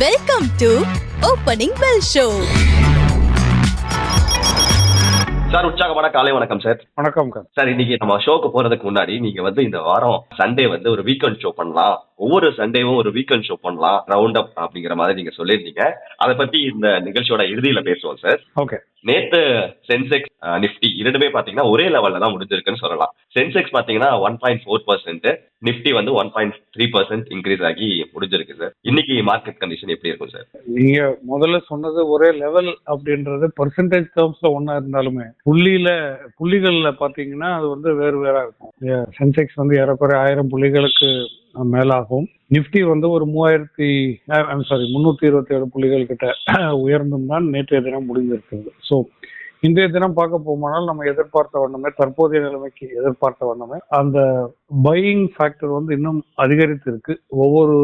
Welcome to opening bell show sir உற்சாகமான காலை வணக்கம் சார். வணக்கம் சார் சார் இன்னைக்கு நம்ம ஷோக்கு போறதுக்கு முன்னாடி நீங்க வந்து இந்த வாரம் சண்டே வந்து ஒரு வீக்கெண்ட் ஷோ பண்ணலாம். ஒவ்வொரு சண்டேவும் ஒரு வீக்கெண்ட் ஷோ பண்ணலாம் ரவுண்ட் அப் அப்படிங்கிற மாதிரி நீங்க சொல்லியிருந்தீங்க. அதை பத்தி இந்த நிகழ்ச்சியோட இறுதியில பேசுவோம் சார் ஓகே நேத்து சென்செக்ஸ் நிஃப்டி இரண்டுமே பாத்தீங்கன்னா ஒரே லெவல்ல தான் முடிஞ்சிருக்குன்னு சொல்லலாம். சென்செக்ஸ் பாத்தீங்கன்னா one point four percent Nifty வந்து one point three percent increase ஆகி முடிஞ்சிருக்கு சார் இன்னைக்கு மார்க்கெட் கண்டிஷன் எப்படி இருக்கும் சார் நீங்க முதல்ல சொன்னது ஒரே லெவல் அப்படின்றது பர்சன்டேஜ் டேர்ம்ஸ்ல ஒண்ணா இருந்தாலுமே புள்ளியில புள்ளிகள்ல பாத்தீங்கன்னா அது வந்து வேறு வேறா இருக்கும். சென்செக்ஸ் வந்து ஏறக்குறைய ஆயிரம் புள்ளிகளுக்கு மேலாகும். நிஃப்டி வந்து ஒரு மூவாயிரத்தி சாரி முன்னூத்தி இருபத்தி ஏழு புள்ளிகள் கிட்ட உயர்ந்தும் தான் நேற்றைய தினம் முடிந்திருக்கிறது. ஸோ இன்றைய தினம் பார்க்க போமானால் நம்ம எதிர்பார்த்த வண்ணமே தற்போதைய நிலைமைக்கு எதிர்பார்த்த வண்ணமே அந்த பையிங் ஃபேக்டர் வந்து இன்னும் அதிகரித்து இருக்கு ஒவ்வொரு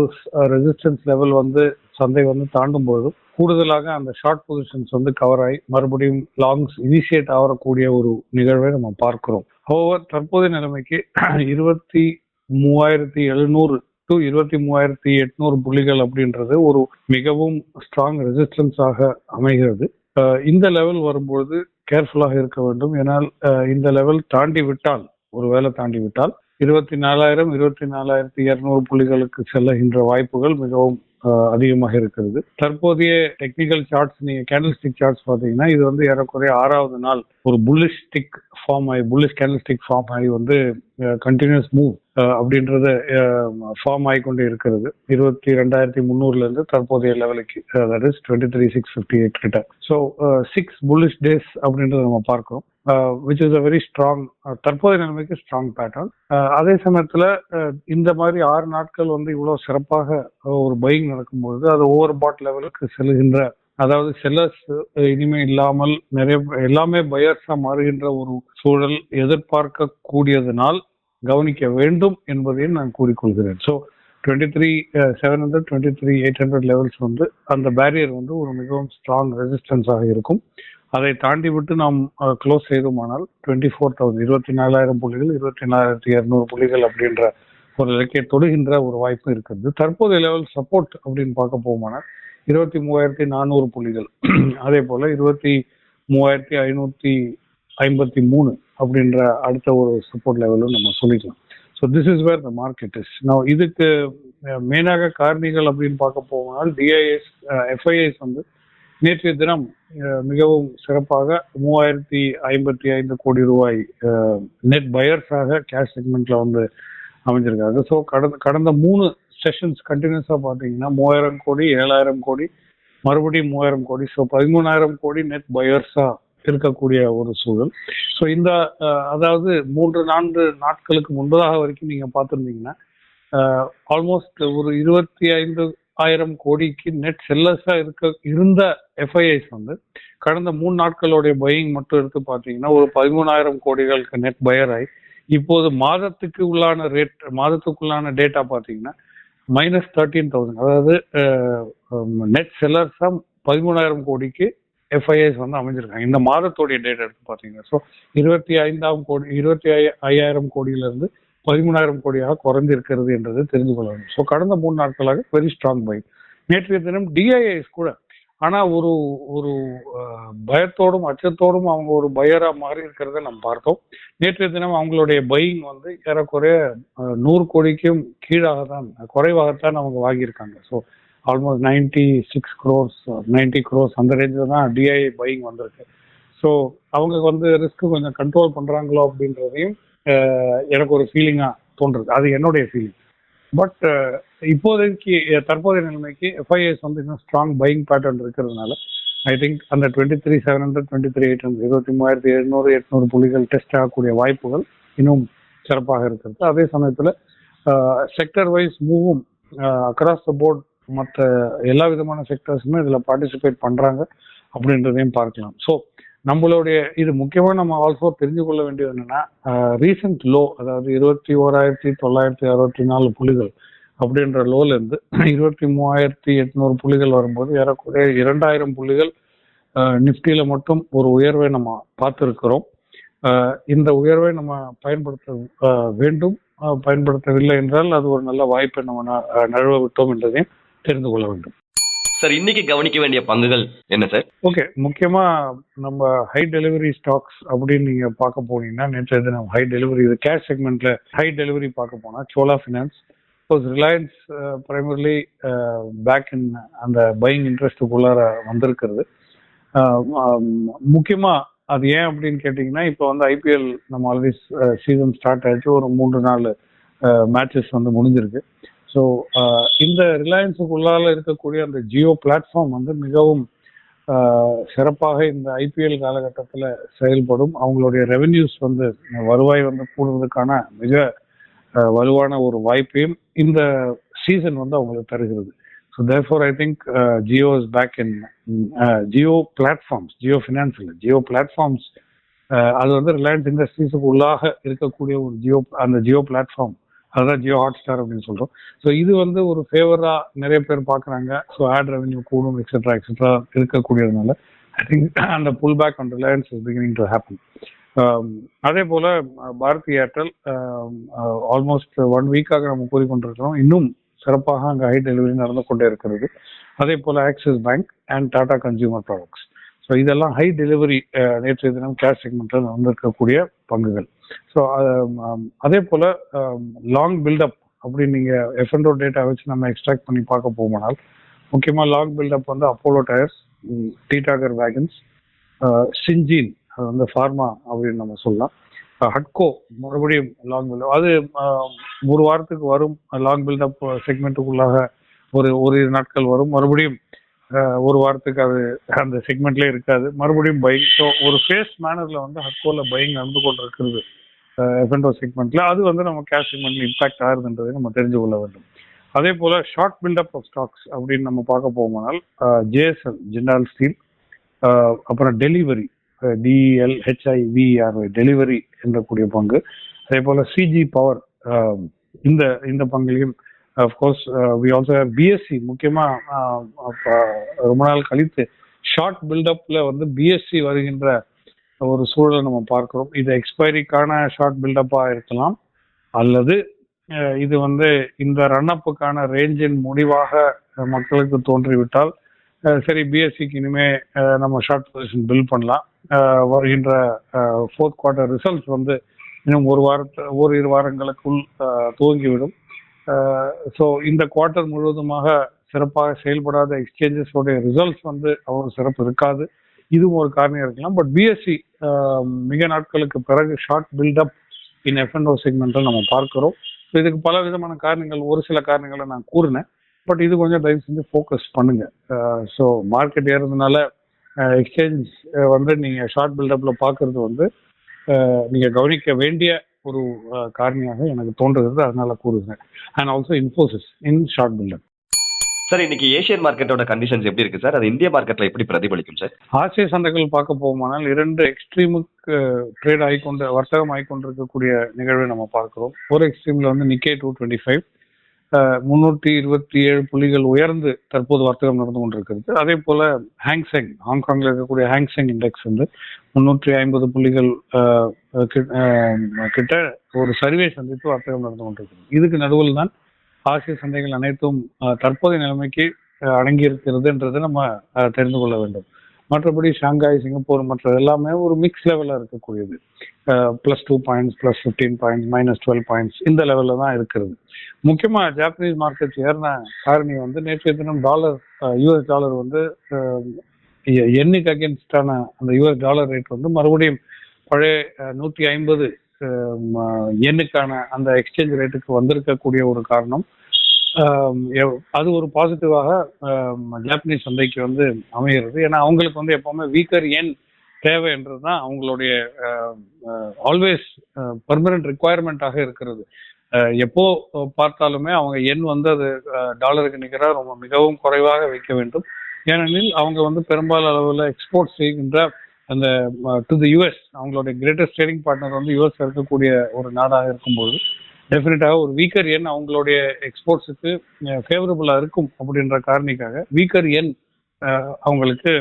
ரெசிஸ்டன்ஸ் லெவல் வந்து சந்தை வந்து தாண்டும் பொழுதும் கூடுதலாக அந்த ஷார்ட் பொசிஷன்ஸ் வந்து கவர் ஆகி மறுபடியும் லாங்ஸ் இனிஷியேட் ஆகக்கூடிய ஒரு நிகழ்வை நம்ம பார்க்கிறோம். ஹோவர் தற்போதைய நிலைமைக்கு இருபத்தி மூவாயிரத்தி எழுநூறு டு இருபத்தி மூவாயிரத்தி எட்நூறு புள்ளிகள் அப்படின்றது ஒரு மிகவும் ஸ்ட்ராங் ரெசிஸ்டன்ஸாக அமைகிறது. இந்த லெவல் வரும்பொழுது கேர்ஃபுல்லாக இருக்க வேண்டும். ஏனால் இந்த லெவல் தாண்டி விட்டால் ஒருவேளை தாண்டி விட்டால் இருபத்தி நாலாயிரம் இருபத்தி நாலாயிரத்தி இருநூறு புள்ளிகளுக்கு செல்லுகின்ற வாய்ப்புகள் மிகவும் அதிகமாக இருக்கிறது. தற்போதைய டெக்னிக்கல் சார்ட்ஸ் நீங்க கேண்டில் ஸ்டிக் சார்ட்ஸ் பார்த்தீங்கன்னா இது வந்து ஏறக்குறைய ஆறாவது நாள் ஒரு புல்லிஸ்டிக் ஃபார்ம் ஆகி புல்லிஷ் கேண்டல்ஸ்டிக் ஃபார்ம் ஆகி வந்து கண்டினியூஸ் மூவ் அப்படின்றது ஃபார்ம் ஆகிக்கொண்டு இருக்கிறது. இருபத்தி ரெண்டாயிரத்தி முந்நூறுல இருந்து தற்போதைய லெவலுக்கு that is twenty three six fifty eight கிட்ட ஸோ சிக்ஸ் புல்லிஷ் டேஸ் அப்படின்றத நம்ம பார்க்கிறோம். Which is a very strong தற்போதைய நிலைமைக்கு ஸ்ட்ராங் பேட்டர்ன் அதே சமயத்தில் இந்த மாதிரி ஆறு நாட்கள் வந்து இவ்வளோ சிறப்பாக ஒரு பையிங் நடக்கும்பொழுது அது ஓவர் பாட் லெவலுக்கு செல்கின்ற அதாவது செல்லர்ஸ் இனிமே இல்லாமல் நிறைய எல்லாமே பயர்ஸா மாறுகின்ற ஒரு சூழல் எதிர்பார்க்க கூடியதனால் கவனிக்க வேண்டும் என்பதையும் நான் கூறிக்கொள்கிறேன். So twenty three seven hundred twenty three eight hundred levels வந்து அந்த பேரியர் வந்து ஒரு மிகவும் ஸ்ட்ராங் ரெசிஸ்டன்ஸாக இருக்கும். அதை தாண்டி விட்டு நாம் uh, க்ளோஸ் செய்தோமானால் டுவெண்ட்டி ஃபோர் தௌசண்ட் இருபத்தி நாலாயிரம் புள்ளிகள் இருபத்தி நாலாயிரத்தி இரநூறு புள்ளிகள் அப்படின்ற ஒரு இலக்கிய தொடுகின்ற ஒரு வாய்ப்பு இருக்கிறது. தற்போதைய லெவல் சப்போர்ட் அப்படின்னு பார்க்க போகுமானால் இருபத்தி மூவாயிரத்தி நானூறு புள்ளிகள். அதே போல் இருபத்தி மூவாயிரத்தி ஐநூற்றி ஐம்பத்தி மூணு அப்படின்ற அடுத்த ஒரு சப்போர்ட் லெவலும் நம்ம சொல்லிக்கலாம். So this is where the market is நான் இதுக்கு மெயினாக காரணிகள் அப்படின்னு பார்க்க போனால் டிஐஎஸ் எஃப்ஐஎஸ் வந்து நேற்றைய தினம் மிகவும் சிறப்பாக மூவாயிரத்தி ஐம்பத்தி ஐந்து கோடி ரூபாய் நெட் பயர்ஸாக கேஷ் செக்மெண்ட்ல வந்து அமைஞ்சிருக்காங்க. ஸோ கடந்த கடந்த மூணு செஷன்ஸ் கண்டினியூஸாக பார்த்தீங்கன்னா மூவாயிரம் கோடி ஏழாயிரம் கோடி மறுபடியும் மூவாயிரம் கோடி. ஸோ பதிமூணாயிரம் கோடி நெட் பயர்ஸாக இருக்கக்கூடிய ஒரு சூழல். ஸோ இந்த அதாவது மூன்று நான்கு நாட்களுக்கு முன்பதாக வரைக்கும் நீங்க பார்த்துருந்தீங்கன்னா ஆல்மோஸ்ட் ஒரு இருபத்தி ஐந்து ஆயிரம் கோடிக்கு நெட் செல்லர்ஸா இருக்க இருந்த எஃப்ஐஐஸ் வந்து கடந்த மூணு நாட்களுடைய பையிங் மட்டும் எடுத்து பார்த்தீங்கன்னா ஒரு பதிமூணாயிரம் கோடிகளுக்கு நெட் பயர் ஆகி இப்போது மாதத்துக்கு உள்ளான ரேட் மாதத்துக்குள்ளான டேட்டா பார்த்தீங்கன்னா மைனஸ் தேர்ட்டீன் தௌசண்ட் அதாவது நெட் செல்லர்ஸாக பதிமூணாயிரம் கோடிக்கு எஃப்ஐஎஸ் வந்து அமைஞ்சிருக்காங்க. இந்த மாதத்துடைய டேட்டா எடுத்து பார்த்தீங்கன்னா ஸோ இருபத்தி ஐந்தாம் கோடி இருபத்தி ஐ ஐயாயிரம் கோடியிலிருந்து பதிமூணாயிரம் கோடியாக குறைந்திருக்கிறது என்றது தெரிந்து கொள்ள வேண்டும். ஸோ கடந்த மூணு நாட்களாக வெரி ஸ்ட்ராங் பை நேற்றைய தினம் டிஐஎஸ் கூட ஆனா ஒரு ஒரு பயத்தோடும் அச்சத்தோடும் அவங்க ஒரு பயரா மாறி இருக்கிறத நம்ம பார்த்தோம். நேற்றைய தினம் அவங்களுடைய பையிங் வந்து ஏறக்குறைய நூறு கோடிக்கும் கீழாக தான் குறைவாகத்தான் அவங்க வாங்கியிருக்காங்க. So almost ninety six crores ninety crores அந்த ரேஞ்சில் தான் டிஐ பையிங் வந்திருக்கு. ஸோ அவங்க வந்து ரிஸ்க் கொஞ்சம் கண்ட்ரோல் பண்ணுறாங்களோ அப்படின்றதையும் எனக்கு ஒரு ஃபீலிங்காக தோன்றுது. அது என்னுடைய ஃபீலிங் பட் இப்போதைக்கு தற்போதைய நிலைமைக்கு எஃப்ஐஎஸ் வந்து இன்னும் ஸ்ட்ராங் பையிங் பேட்டர்ன் இருக்கிறதுனால ஐ திங்க் அந்த twenty three seven hundred twenty three eight hundred இருபத்தி மூவாயிரத்தி எழுநூறு எட்நூறு புள்ளிகள் டெஸ்ட் ஆகக்கூடிய வாய்ப்புகள் இன்னும் சிறப்பாக இருக்கிறது. அதே சமயத்தில் sector wise move across the board மற்ற எல்லா விதமான செக்டர்ஸுமே இதில் பார்ட்டிசிபேட் பண்ணுறாங்க அப்படின்றதையும் பார்க்கலாம். ஸோ நம்மளுடைய இது முக்கியமாக நம்ம ஆல்சோ தெரிஞ்சு கொள்ள வேண்டியது என்னென்னா ரீசெண்ட் லோ அதாவது இருபத்தி ஓராயிரத்தி தொள்ளாயிரத்தி அறுபத்தி நாலு புள்ளிகள் அப்படின்ற லோலேருந்து இருபத்தி மூவாயிரத்தி எட்நூறு புள்ளிகள் வரும்போது ஏறக்குறைய இரண்டாயிரம் புள்ளிகள் நிஃப்டியில் மட்டும் ஒரு உயர்வை நம்ம பார்த்துருக்கிறோம். இந்த உயர்வை நம்ம பயன்படுத்த வேண்டும். பயன்படுத்தவில்லை என்றால் அது ஒரு நல்ல வாய்ப்பை நம்ம ந- நழுவ விட்டோம் என்றதையும் தெரிந்து கொள்ள வேண்டும். சார் இன்னைக்கு கவனிக்க வேண்டிய பங்குகள் என்ன சார் ஓகே முக்கியமா நம்ம ஹை டெலிவரி ஸ்டாக்ஸ் அப்படின்னு நீங்க பார்க்க போனீங்கன்னா நேற்று தினம் ஹை டெலிவரி இது கேஷ் செக்மெண்ட்ல ஹை டெலிவரி பார்க்க போனா Chola finance Reliance primarily back in அந்த பையிங் இன்ட்ரெஸ்ட்டுக்குள்ளார வந்திருக்கிறது. அஹ், ஆம், முக்கியமா அது ஏன் அப்படின்னு கேட்டிங்கன்னா இப்போ வந்து ஐபிஎல் நம்ம ஆல்ரெடி சீசன் ஸ்டார்ட் ஆயிடுச்சு. ஒரு மூன்று நாலு மேட்சஸ் வந்து முடிஞ்சிருக்கு. ஸோ uh, இந்த ரிலையன்ஸுக்குள்ளால இருக்கக்கூடிய அந்த ஜியோ பிளாட்ஃபார்ம் வந்து மிகவும் uh, சிறப்பாக இந்த ஐபிஎல் காலகட்டத்தில் செயல்படும். அவங்களுடைய ரெவென்யூஸ் வந்து வருவாய் வந்து கூடுறதுக்கான மிக uh, வலுவான ஒரு வாய்ப்பையும் இந்த சீசன் வந்து அவங்களுக்கு தருகிறது. So therefore I think Jio is back in Jio platforms Jio finance இல்லை ஜியோ பிளாட்ஃபார்ம்ஸ் அது வந்து ரிலையன்ஸ் இண்டஸ்ட்ரீஸுக்கு உள்ளாக இருக்கக்கூடிய ஒரு ஜியோ அந்த ஜியோ பிளாட்ஃபார்ம் அதுதான் ஜியோ ஹாட் ஸ்டார் அப்படின்னு சொல்றோம். ஸோ இது வந்து ஒரு ஃபேவரா நிறைய பேர் பார்க்குறாங்க. ஸோ ஆட் ரெவன்யூ கூடும் எக்ஸெட்ரா எக்ஸெட்ரா இருக்கக்கூடியதுனால ஐ திங்க் அந்த pullback and Reliance is beginning to happen அதே போல பாரதி ஏர்டெல் ஆல்மோஸ்ட் ஒன் வீக்காக நம்ம கூறிக்கொண்டிருக்கிறோம். இன்னும் சிறப்பாக அங்கே ஹை டெலிவரி நடந்து கொண்டே இருக்கிறது. அதே போல Axis bank and Tata consumer products so இதெல்லாம் ஹை டெலிவரி நேற்றைய தினம் கேஷ் செக்மெண்ட்டில் வந்திருக்கக்கூடிய பங்குகள். ஸோ அதே போல லாங் பில்டப் அப்படின்னு நீங்க எஃப்என்டோ டேட்டா வச்சு நம்ம எக்ஸ்ட்ராக்ட் பண்ணி பார்க்க போகுமானால் முக்கியமா லாங் பில்டப் வந்து அப்போலோ டயர்ஸ் டீடாகர் வேகன்ஸ் சிஞ்சின் அது வந்து ஃபார்மா அப்படின்னு நம்ம சொல்லலாம். ஹட்கோ மறுபடியும் லாங் பில்டப் அது ஒரு வாரத்துக்கு வரும் லாங் பில்டப் செக்மெண்ட்டுக்குள்ளாக ஒரு ஒரு நாட்கள் வரும். மறுபடியும் ஒரு வாரத்துக்கு அது அந்த செக்மெண்ட்லேயே இருக்காது. மறுபடியும் பைங் ஸோ ஒரு ஃபேஸ் மேனரில் வந்து ஹக்கோவில் பைக் நடந்து கொண்டு இருக்கிறது எஃப்என்டோ செக்மெண்ட்ல அது வந்து நம்ம கேஷ் செக்மெண்ட்ல இம்பாக்ட் ஆகுதுன்றதை நம்ம தெரிஞ்சு கொள்ள வேண்டும். அதே போல ஷார்ட் பில்டப் ஆஃப் ஸ்டாக்ஸ் அப்படின்னு நம்ம பார்க்க போகுமானால் ஜேஎஸ்எல் ஜிண்டால் ஸ்டீல் அப்புறம் டெலிவரி டிஎல் ஹெச்ஐவிஆர் டெலிவரி என்றக்கூடிய பங்கு. அதே போல சிஜி பவர் இந்த இந்த பங்குலையும் of course we also BSC முக்கியமா uh, ரொம்ப நாள் கழித்து ஷார்ட் பில்டப்ல வந்து பிஎஸ்சி வருகின்ற ஒரு சூழலை நம்ம பார்க்கிறோம். இது எக்ஸ்பைரிக்கான ஷார்ட் பில்டப்பாக இருக்கலாம். அல்லது இது வந்து இந்த ரன்னப்புக்கான ரேஞ்சின் முடிவாக மக்களுக்கு தோன்றிவிட்டால் சரி பிஎஸ்சிக்கு இனிமே நம்ம ஷார்ட் பொசிஷன் பில் பண்ணலாம். வருகின்ற ஃபோர்த் குவார்ட்டர் ரிசல்ட்ஸ் வந்து இன்னும் ஒரு வாரத்து இரு வாரங்களுக்குள் துவங்கிவிடும். ஸோ இந்த குவார்ட்டர் முழுவதுமாக சிறப்பாக செயல்படாத எக்ஸ்சேஞ்சஸோடைய ரிசல்ட்ஸ் வந்து அவ்வளோ சிறப்பு இருக்காது. இதுவும் ஒரு காரணியாக இருக்கலாம். பட் பிஎஸ்சி மிக நாட்களுக்கு பிறகு ஷார்ட் பில்டப் இன் எஃப்என்ஓ செக்மெண்ட்டை நம்ம பார்க்குறோம். ஸோ இதுக்கு பல விதமான காரணங்கள் ஒரு சில காரணங்களை நான் கூறினேன். பட் இது கொஞ்சம் தயவு செஞ்சு ஃபோக்கஸ் பண்ணுங்க. ஸோ மார்க்கெட் ஏறதுனால எக்ஸ்சேஞ்ச் வந்து நீங்கள் ஷார்ட் பில்டப்பில் பார்க்கறது வந்து நீங்கள் கவனிக்க வேண்டிய ஒரு காரணியாக எனக்கு தோன்றுகிறது. அதனால கூறுகிறேன். And also Infosys in short buildup sir இன்னைக்கு ஏஷியன் மார்க்கெட்டோட கண்டிஷன்ஸ் எப்படி இருக்கு சார் அது இந்திய மார்க்கெட்ல எப்படி பிரதிபலிக்கும் சார் ஆசிய சந்தைகள் பார்க்க போகுமானால் இரண்டு எக்ஸ்ட்ரீமுக்கு ட்ரேட் ஆகிக்கொண்டு வர்த்தகம் ஆகிக்கொண்டிருக்கக்கூடிய நிகழ்வை நம்ம பார்க்கிறோம். ஒரு எக்ஸ்ட்ரீம்ல வந்து நிக்கே டூ டுவெண்ட்டி ஃபைவ் முன்னூற்றி இருபத்தி ஏழு புள்ளிகள் உயர்ந்து தற்போது வர்த்தகம் நடந்து கொண்டிருக்கிறது. அதே போல ஹாங்செங் ஹாங்காங்ல இருக்கக்கூடிய ஹாங்செங் இண்டெக்ஸ் வந்து முன்னூற்றி ஐம்பது புள்ளிகள் கிட்ட கிட்ட ஒரு சரிவை சந்தித்து வர்த்தகம் நடந்து கொண்டிருக்கிறது. இதுக்கு நடுவில் தான் ஆசிய சந்தைகள் அனைத்தும் தற்போதைய நிலைமைக்கு அடங்கி இருக்கிறது என்றதை நம்ம அஹ், தெரிந்து கொள்ள வேண்டும். மற்றபடி ஷாங்காய் சிங்கப்பூர் மற்ற எல்லாமே ஒரு மிக்ஸ் லெவலில் இருக்கக்கூடியது. Plus two points plus fifteen points minus twelve points இந்த லெவலில் தான் இருக்கிறது. முக்கியமாக ஜாப்பனீஸ் மார்க்கெட் ஏறின காரணி வந்து நேற்றைய தினம் டாலர் யூஎஸ் டாலர் வந்து எண்ணுக்கு அகேன்ஸ்டான அந்த யூஎஸ் டாலர் ரேட் வந்து மறுபடியும் பழைய நூற்றி ஐம்பது எண்ணுக்கான அந்த எக்ஸ்சேஞ்ச் ரேட்டுக்கு வந்திருக்கக்கூடிய ஒரு காரணம். அது ஒரு பாசிட்டிவாக ஜாப்பனீஸ் சந்தைக்கு வந்து அமைகிறது. ஏன்னா அவங்களுக்கு வந்து எப்பவுமே வீக்கர் எண் தேவை தான் அவங்களுடைய ஆல்வேஸ் பர்மனன்ட் ரிக்குவயர்மெண்ட்டாக இருக்கிறது. எப்போ பார்த்தாலுமே அவங்க எண் வந்து அது டாலருக்கு நிகராக ரொம்ப மிகவும் குறைவாக வைக்க வேண்டும். ஏனெனில் அவங்க வந்து பெரும்பாலும் அளவில் எக்ஸ்போர்ட் செய்கின்ற அந்த டு தி யூஎஸ் அவங்களுடைய கிரேட்டஸ்ட் ட்ரேடிங் பார்ட்னர் வந்து யூஎஸ் இருக்கக்கூடிய ஒரு நாடாக இருக்கும்போது டெஃபினட்டாக ஒரு வீக்கர் எண் அவங்களுடைய எக்ஸ்போர்ட்ஸுக்கு ஃபேவரபுளாக இருக்கும் அப்படின்ற காரணிக்காக வீக்கர் எண் அவங்களுக்கு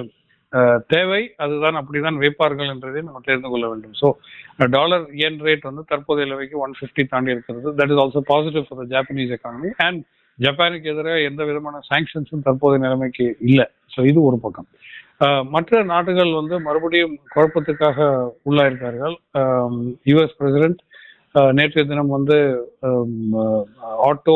தேவை. அதுதான் அப்படிதான் வைப்பார்கள் என்றதை நம்ம தெரிந்து கொள்ள வேண்டும். ஸோ டாலர் என் ரேட் வந்து தற்போதைய நிலைக்கு ஒன் ஃபிஃப்டி தாண்டி இருக்கிறது. That is also positive for the Japanese economy and ஜப்பானுக்கு எதிராக எந்த விதமான சாங்ஷன்ஸும் தற்போதைய நிலைமைக்கு இல்லை. ஸோ இது ஒரு பக்கம். மற்ற நாடுகள் வந்து மறுபடியும் குழப்பத்துக்காக உள்ளாயிருக்கார்கள். யுஎஸ் பிரசிடென்ட் நேற்றைய தினம் வந்து ஆட்டோ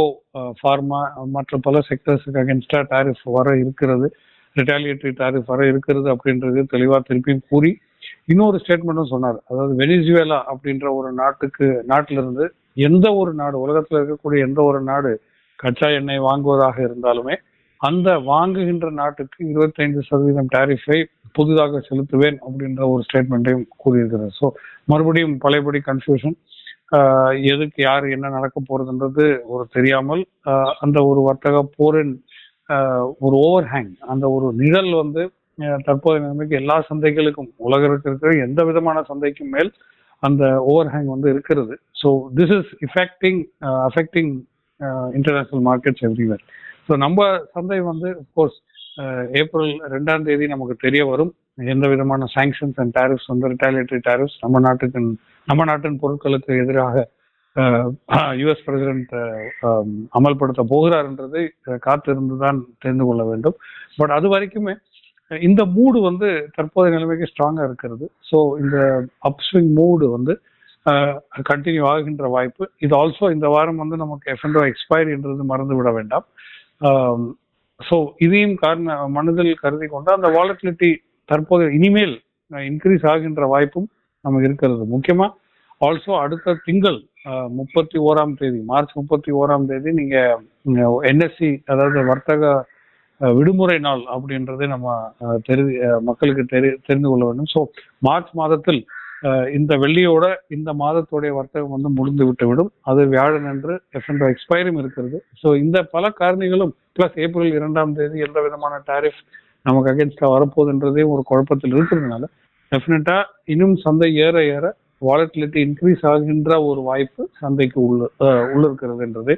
ஃபார்மா மற்ற பல செக்டர்ஸுக்கு அகேன்ஸ்டா டாரிஃப் வர இருக்கிறது. ரிட்டாலியேட்டரி டாரிஃப் வர இருக்கிறது அப்படின்றது தெளிவாக திருப்பியும் கூறி இன்னொரு ஸ்டேட்மெண்ட்டும் சொன்னார். அதாவது வெனிசுவேலா அப்படின்ற ஒரு நாட்டுக்கு நாட்டில இருந்து எந்த ஒரு நாடு உலகத்தில் இருக்கக்கூடிய எந்த ஒரு நாடு கச்சா எண்ணெய் வாங்குவதாக இருந்தாலுமே அந்த வாங்குகின்ற நாட்டுக்கு இருபத்தைந்து சதவீதம் டாரிஃபை புதிதாக செலுத்துவேன் அப்படின்ற ஒரு ஸ்டேட்மெண்ட்டையும் கூறியிருக்கிறார். ஸோ மறுபடியும் பழையபடி கன்ஃபியூஷன் எதுக்கு யார் என்ன நடக்க போறதுன்றது ஒரு தெரியாமல் அந்த ஒரு வர்த்தக போரின் ஒரு ஓவர் ஹேங் அந்த ஒரு நிழல் வந்து தற்போதைய நிலைமைக்கு எல்லா சந்தைகளுக்கும் உலகிற்கு இருக்கிற எந்த விதமான சந்தைக்கும் மேல் அந்த ஓவர் ஹேங் வந்து இருக்கிறது. So this is effecting affecting international markets everywhere so நம்ம சந்தை வந்து கோர்ஸ் ஏப்ரல் ரெண்டாம் தேதி நமக்கு தெரிய வரும். எந்த விதமான சாங்ஷன்ஸ் அண்ட் டேரிஃப்ஸ் வந்து ரிட்டாலியேட்டரி டேரிஃப்ஸ் நம்ம நாட்டுக்கு நம்ம நாட்டின் பொருட்களுக்கு எதிராக யுஎஸ் பிரசிடென்ட் அமல்படுத்த போகிறார்ன்றதை காத்திருந்து தான் தெரிந்து கொள்ள வேண்டும். பட் அது வரைக்குமே இந்த மூடு வந்து தற்போதைய நிலைமைக்கு ஸ்ட்ராங்காக இருக்கிறது. ஸோ இந்த அப்ஸ்விங் மூடு வந்து கண்டினியூ ஆகின்ற வாய்ப்பு. இது ஆல்சோ இந்த வாரம் வந்து நமக்கு எஃப்என்டோ எக்ஸ்பைரின்றது மறந்து விட வேண்டாம். ஸோ இதையும் காரண மனதில் கருதி கொண்டு அந்த வாலட்டிலிட்டி தற்போது இனிமேல் இன்க்ரீஸ் ஆகின்ற வாய்ப்பும் நமக்கு இருக்கிறது. முக்கியமா ஆல்சோ அடுத்த திங்கள் முப்பத்தி ஓராம் தேதி மார்ச் முப்பத்தி ஓராம் தேதி நீங்க என்எஸ்சி அதாவது வர்த்தக விடுமுறை நாள் அப்படின்றதை நம்ம தெரி மக்களுக்கு தெரி தெரிந்து கொள்ள வேண்டும். ஸோ மார்ச் மாதத்தில் இந்த வெள்ளியோட இந்த மாதத்துடைய வர்த்தகம் வந்து முடிந்து விட்டுவிடும். அது வியாழன் என்று எஃப்என்டோ எக்ஸ்பைரியும் இருக்கிறது. ஸோ இந்த பல காரணிகளும் பிளஸ் ஏப்ரல் இரண்டாம் தேதி எந்த விதமான டாரிஃப் நமக்கு அகேன்ஸ்டா வரப்போகுதுன்றதே ஒரு குழப்பத்தில் இருக்கிறதுனால டெஃபினட்டா இன்னும் சந்தை ஏற ஏற வாலட்டிலிட்டி இன்க்ரீஸ் ஆகின்ற ஒரு வாய்ப்பு சந்தைக்கு உள்ள உள்ள இருக்கிறதுன்றது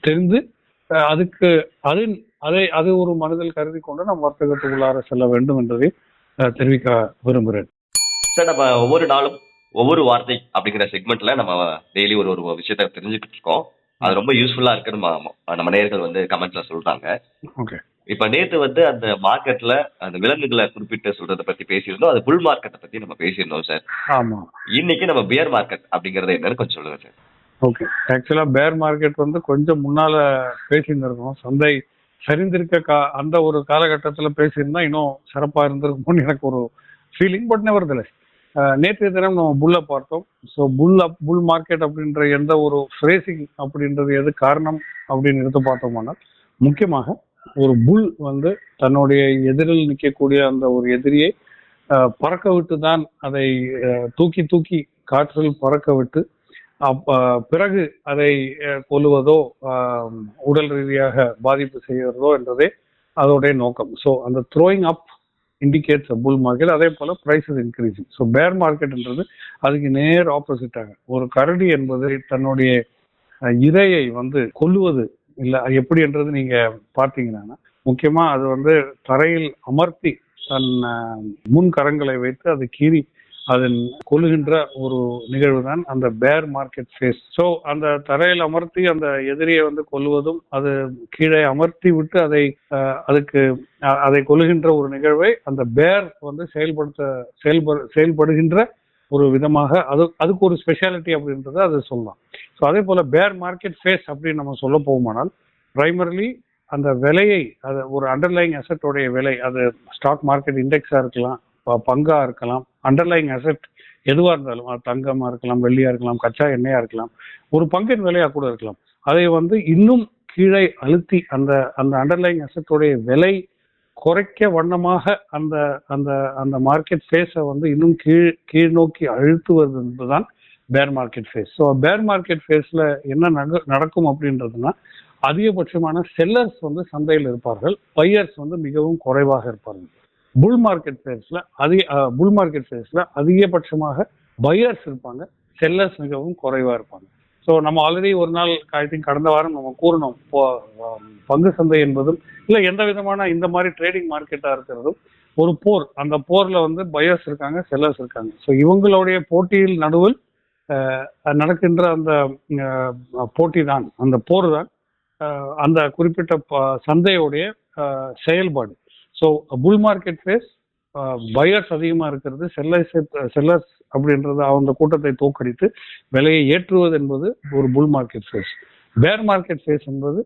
தெரிந்து அதுக்கு அது அதை அது ஒரு மனதில் கருதி கொண்டு நாம் வர்த்தகத்துக்குள்ளார செல்ல வேண்டும் என்பதை தெரிவிக்க விரும்புகிறேன். சார் நம்ம ஒவ்வொரு நாளும் ஒவ்வொரு வார்த்தை அப்படிங்கிற செக்மெண்ட்ல நம்ம டெய்லி ஒரு ஒரு விஷயத்த தெரிஞ்சுக்கிட்டு இருக்கோம். அது ரொம்ப யூஸ்ஃபுல்லா இருக்குன்னு நம்ம- நேயர்கள் வந்து கமெண்ட்ஸ்ல சொல்றாங்க. ஓகே இப்ப நேத்து வந்து அந்த மார்க்கெட்ல அந்த விலங்குகளை குறிப்பிட்டு சொல்றத பத்தி பேசியிருந்தோம். அது புல் மார்க்கெட்டை பத்தி நம்ம பேசியிருந்தோம் சார் ஆமா. இன்னைக்கு நம்ம பியர் மார்க்கெட் அப்படிங்கறது என்னன்னு கொஞ்சம் சொல்லுங்க சார் ஓகே ஆக்சுவலா பேர் மார்க்கெட் வந்து கொஞ்சம் முன்னால பேசியிருந்திருக்கோம். சந்தை சரிந்திருக்க கா அந்த ஒரு காலகட்டத்துல பேசியிருந்தா இன்னும் சிறப்பா இருந்திருக்கும்னு எனக்கு ஒரு ஃபீலிங் பட் நெவர் நேற்றைய தினம் நம்ம புல்லை பார்த்தோம். ஸோ புல் அப் புல் மார்க்கெட் அப்படின்ற எந்த ஒரு ஃப்ரேசிங் அப்படின்றது எது காரணம் அப்படின்னு எடுத்து பார்த்தோம்னா முக்கியமாக ஒரு புல் வந்து தன்னுடைய எதிரில் நிற்கக்கூடிய அந்த ஒரு எதிரியை பறக்க விட்டு தான் அதை தூக்கி தூக்கி காற்றில் பறக்க விட்டு பிறகு அதை கொல்லுவதோ உடல் ரீதியாக பாதிப்பு செய்கிறதோ என்றதே அதோடைய நோக்கம். ஸோ அந்த throwing up indicates bull market அதே போல ப்ரைஸஸ் இன்க்ரீஸிங் ஸோ பேர் மார்க்கெட்ன்றது அதுக்கு நேர் ஆப்போசிட்டாக ஒரு கரடி என்பது தன்னுடைய இரையை வந்து கொல்லுவது இல்லை எப்படி என்றது நீங்க பார்த்தீங்கன்னா முக்கியமா அது வந்து தரையில் அமர்த்தி தன் முன் கரங்களை வைத்து அது கீறி அதன் கொள்ளுகின்ற ஒரு நிகழ்வு தான் அந்த பேர் மார்க்கெட் ஃபேஸ் ஸோ அந்த தரையில் அமர்த்தி அந்த எதிரியை வந்து கொல்லுவதும் அது கீழே அமர்த்தி விட்டு அதை அதுக்கு அதை கொள்ளுகின்ற ஒரு நிகழ்வை அந்த பேர் வந்து செயல்படுத்த செயல்படு செயல்படுகின்ற ஒரு விதமாக அது அதுக்கு ஒரு ஸ்பெஷாலிட்டி அப்படின்றத அது சொல்லலாம். ஸோ அதே போல் பேர் மார்க்கெட் ஃபேஸ் அப்படின்னு நம்ம சொல்ல போகுமானால் ப்ரைமர்லி அந்த விலையை அது ஒரு அண்டர்லைங் அசட்டோடைய விலை அது ஸ்டாக் மார்க்கெட் இண்டெக்ஸாக இருக்கலாம் பங்காக இருக்கலாம் அண்டர்லைங் அசெட் எதுவாக இருந்தாலும் அது தங்கமாக இருக்கலாம் வெள்ளியாக இருக்கலாம் கச்சா எண்ணெயாக இருக்கலாம் ஒரு பங்கின் விலையாக கூட இருக்கலாம். அதை வந்து இன்னும் கீழே அழுத்தி அந்த அந்த அண்டர்லைங் அசட்டோடைய விலை குறைக்க வண்ணமாக அந்த அந்த அந்த மார்க்கெட் ஃபேஸை வந்து இன்னும் கீழ் கீழ் நோக்கி அழுத்துவது என்பதுதான் bear market phase so bear market ஃபேஸில் என்ன நக- நடக்கும் அப்படின்றதுன்னா அதிகபட்சமான செல்லர்ஸ் வந்து சந்தையில் இருப்பார்கள். பையர்ஸ் வந்து மிகவும் குறைவாக இருப்பார்கள். புல் மார்க்கெட் ஃபேஸில் அதிக புல் மார்க்கெட் ஃபேஸில் அதிகபட்சமாக பையர்ஸ் இருப்பாங்க. செல்லர்ஸ் மிகவும் குறைவாக இருப்பாங்க. ஸோ நம்ம ஆல்ரெடி ஒரு நாள் ஐ திங்க் கடந்த வாரம் நம்ம கூறணும் இப்போ, பங்கு சந்தை என்பதும் இல்லை எந்த விதமான இந்த மாதிரி ட்ரேடிங் மார்க்கெட்டாக இருக்கிறதும் ஒரு போர் அந்த போரில் வந்து பயர்ஸ் இருக்காங்க செல்லர்ஸ் இருக்காங்க. ஸோ இவங்களுடைய போட்டியில் நடுவில் நடக்கின்ற அந்த போட்டி தான் அந்த போர் தான் அந்த குறிப்பிட்ட ப- சந்தையுடைய செயல்பாடு. So bull market phase buyers அதிகமாக இருக்கிறது செல்லர்ஸ் செல்லர்ஸ் அப்படின்றது அந்த கூட்டத்தை தோக்கடித்து விலையை ஏற்றுவது என்பது ஒரு bull market phase bear market phase என்பது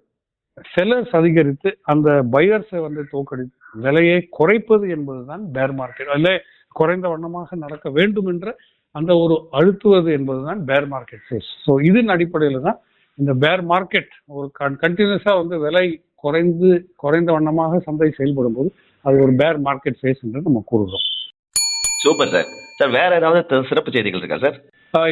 செல்லர்ஸ் அதிகரித்து அந்த பையர்ஸை வந்து தோக்கடித்து விலையை குறைப்பது என்பதுதான் பேர் மார்க்கெட் அதில் குறைந்த வண்ணமாக நடக்க வேண்டும் என்ற அந்த ஒரு அழுத்துவது என்பதுதான் பேர் மார்க்கெட் ஃபேஸ் ஸோ இதன் அடிப்படையில் தான் இந்த பேர் மார்க்கெட் ஒரு கண்டினியூஸா வந்து விலை குறைந்து குறைந்த வண்ணமாக சந்தை செயல்படும் போது அது ஒரு பேர் மார்க்கெட் ஃபேஸ் என்று நம்ம கூறுகிறோம். Super sir. சார் வேற ஏதாவது சிறப்பு செய்திகள் இருக்கா சார்?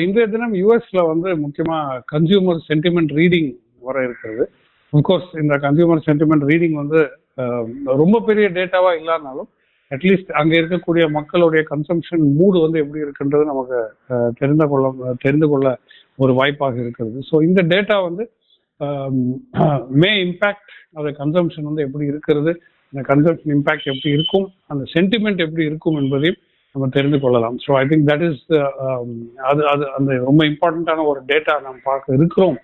இன்றைய தினம் யூஎஸ்ல வந்து முக்கியமா கன்சியூமர் சென்டிமெண்ட் ரீடிங் வர இருக்கிறது. அஃப்கோர்ஸ் இந்த கன்சியூமர் சென்டிமெண்ட் ரீடிங் வந்து ரொம்ப பெரிய டேட்டாவா இல்லாதனாலும் அட்லீஸ்ட் அங்க இருக்கக்கூடிய மக்களுடைய கன்சம்ஷன் மூடு வந்து எப்படி இருக்குன்றது நமக்கு தெரிந்து கொள்ள தெரிந்து கொள்ள ஒரு வாய்ப்பாக இருக்கிறது. ஸோ இந்த டேட்டா வந்து மே இம்பேக்ட் அந்த கன்சம்ஷன் வந்து எப்படி இருக்கிறது இந்த கன்சம்ஷன் இம்பேக்ட் எப்படி இருக்கும் அந்த சென்டிமெண்ட் எப்படி இருக்கும் என்பதையும் நம்ம தெரிந்து கொள்ளலாம். So I think that is அது அது அந்த ரொம்ப இம்பார்ட்டண்ட்டான ஒரு டேட்டா நாம் பார்க்க இருக்கிறோம்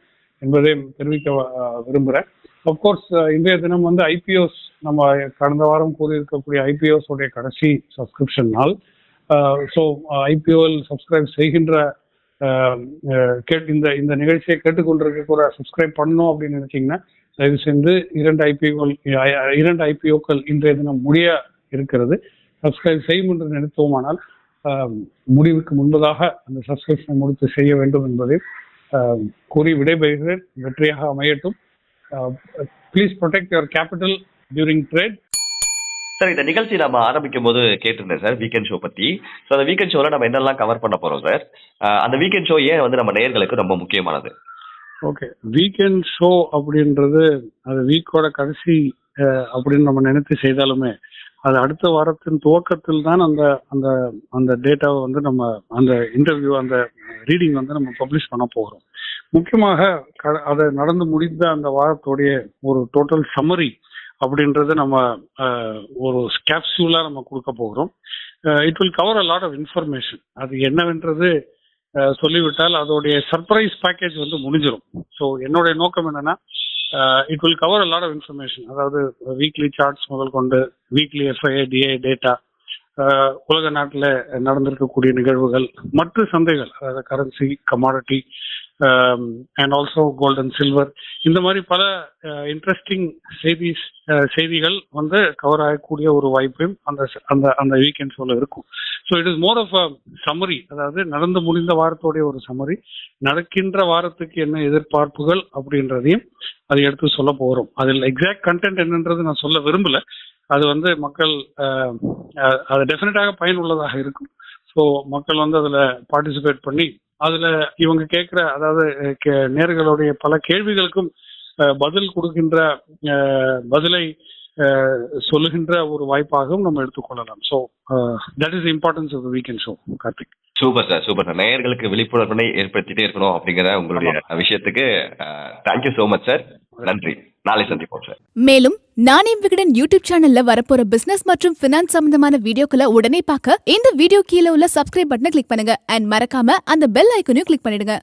என்பதை தெரிவிக்க விரும்புகிறேன் அப்கோர்ஸ் இன்றைய தினம் வந்து ஐபிஓஸ் நம்ம கடந்த வாரம் கூறியிருக்கக்கூடிய ஐபிஓஸ் உடைய கடைசி சப்ஸ்கிரிப்ஷன் நாள். ஸோ ஐபிஓவில் சப்ஸ்கிரைப் செய்கின்ற uh, கேட் இந்த இந்த நிகழ்ச்சியை கேட்டுக்கொண்டிருக்க கூட சப்ஸ்கிரைப் பண்ணணும் அப்படின்னு நினைச்சீங்கன்னா தயவு செய்து இரண்டு ஐபிஓக்கள் இரண்டு ஐபிஓக்கள் இன்றைய தினம் முடிய இருக்கிறது. சப்ஸ்கிரைப் செய்யும் என்று நினைத்தோமானால் முடிவுக்கு முன்பதாக அந்த சப்ஸ்கிரிப்ஷனை முடித்து செய்ய வேண்டும் என்பதை கூறி விடைபெறுகிறேன். வெற்றியாக அமையட்டும். Please protect your capital during trade sir இந்த நிகழ்ச்சி நம்ம ஆரம்பிக்கும் போது கேட்டிருந்தேன் சார் வீக்கெண்ட் ஷோ பத்தி. ஸோ அந்த வீக்கெண்ட் ஷோல நம்ம என்னெல்லாம் கவர் பண்ண போறோம் சார் அந்த வீக்கெண்ட் ஷோ ஏன் வந்து நம்ம நேயர்களுக்கு ரொம்ப முக்கியமானது? ஓகே வீக்கெண்ட் ஷோ அப்படின்றது அது வீக்கோட கடைசி அப்படின்னு நம்ம நினைத்து செய்தாலுமே அது அடுத்த வாரத்தின் துவக்கத்தில் தான் அந்த அந்த அந்த டேட்டாவை வந்து நம்ம அந்த இன்டர்வியூ அந்த ரீடிங் வந்து நம்ம பப்ளிஷ் பண்ண போகிறோம் முக்கியமாக க- அதை நடந்து முடிந்த அந்த வாரத்துடைய ஒரு டோட்டல் சம்மரி அப்படின்றத நம்ம ஒரு கேப்சூலாக நம்ம கொடுக்க போகிறோம் it will cover a lot of information அது என்னவென்றது சொல்லிவிட்டால் அதோடைய சர்ப்ரைஸ் பேக்கேஜ் வந்து முடிஞ்சிடும் ஸோ என்னுடைய நோக்கம் என்னன்னா it will cover a lot of information அதாவது வீக்லி சார்ட்ஸ் முதல் கொண்டு வீக்லி எஃப்ஐஏ டிஏ டேட்டா உலக நாட்டில் நடந்திருக்கக்கூடிய நிகழ்வுகள் மற்ற சந்தைகள் அதாவது currency commodity and also gold and silver இந்த மாதிரி பல uh, இன்ட்ரெஸ்டிங் செய்தி uh, செய்திகள் வந்து கவர் ஆகக்கூடிய ஒரு வாய்ப்பையும் அந்த அந்த அந்த வீக்கெண்ட் ஷோல இருக்கும். So it is more of a summary அதாவது நடந்து முடிந்த வாரத்தோடைய ஒரு சம்மரி நடக்கின்ற வாரத்துக்கு என்ன எதிர்பார்ப்புகள் அப்படின்றதையும் அதை எடுத்து சொல்ல போகிறோம் அதில் எக்ஸாக்ட் கண்டென்ட் என்னன்றது நான் சொல்ல விரும்பல. அது வந்து மக்கள் அது டெஃபினட்டாக பயனுள்ளதாக இருக்கும். ஸோ மக்கள் வந்து அதில் பார்ட்டிசிபேட் பண்ணி அதில் இவங்க கேட்குற அதாவது நேர்களுடைய பல கேள்விகளுக்கும் பதில் கொடுக்கின்ற பதிலை சொல்லுகின்ற ஒரு வாய்ப்பாகவும் நம்ம எடுத்துக்கொள்ளலாம் so that is importance of the weekend show Karthik super sir super sir நேயர்களுக்கு விழிப்புணர்வினை ஏற்படுத்திட்டே இருக்கணும் அப்படிங்கிற உங்களுடைய விஷயத்துக்கு தேங்க்யூ ஸோ மச் சார் நன்றி. நாளை சந்திப்போம் சார் மேலும் நானே விகடன் யூடியூப் சேனல்ல வரப்போற பிசினஸ் மற்றும் பினான்ஸ் சம்பந்தமான வீடியோக்களை உடனே பார்க்க இந்த வீடியோ கீழே உள்ள சப்ஸ்கிரைப் பட்டனை கிளிக் பண்ணுங்க. அண்ட் மறக்காம அந்த பெல் ஐக்கனையும் கிளிக் பண்ணிடுங்க.